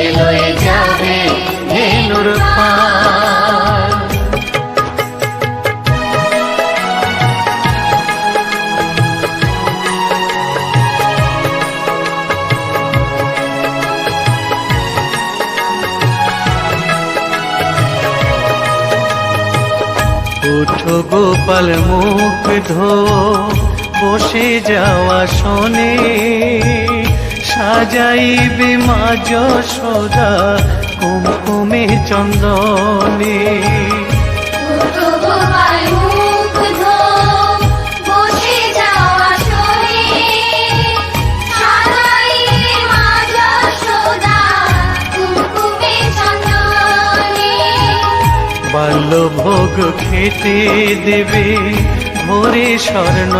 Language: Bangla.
কাছে লয়ে যাবে নূর উঠো গোপাল মুখ ধো বসে যাওয়া শোনে। সাজাইলে মা যশোদা কুমকুমে চন্দনে। বাল্য ভোগ খেতে দেবে ভোরে স্বর্ণ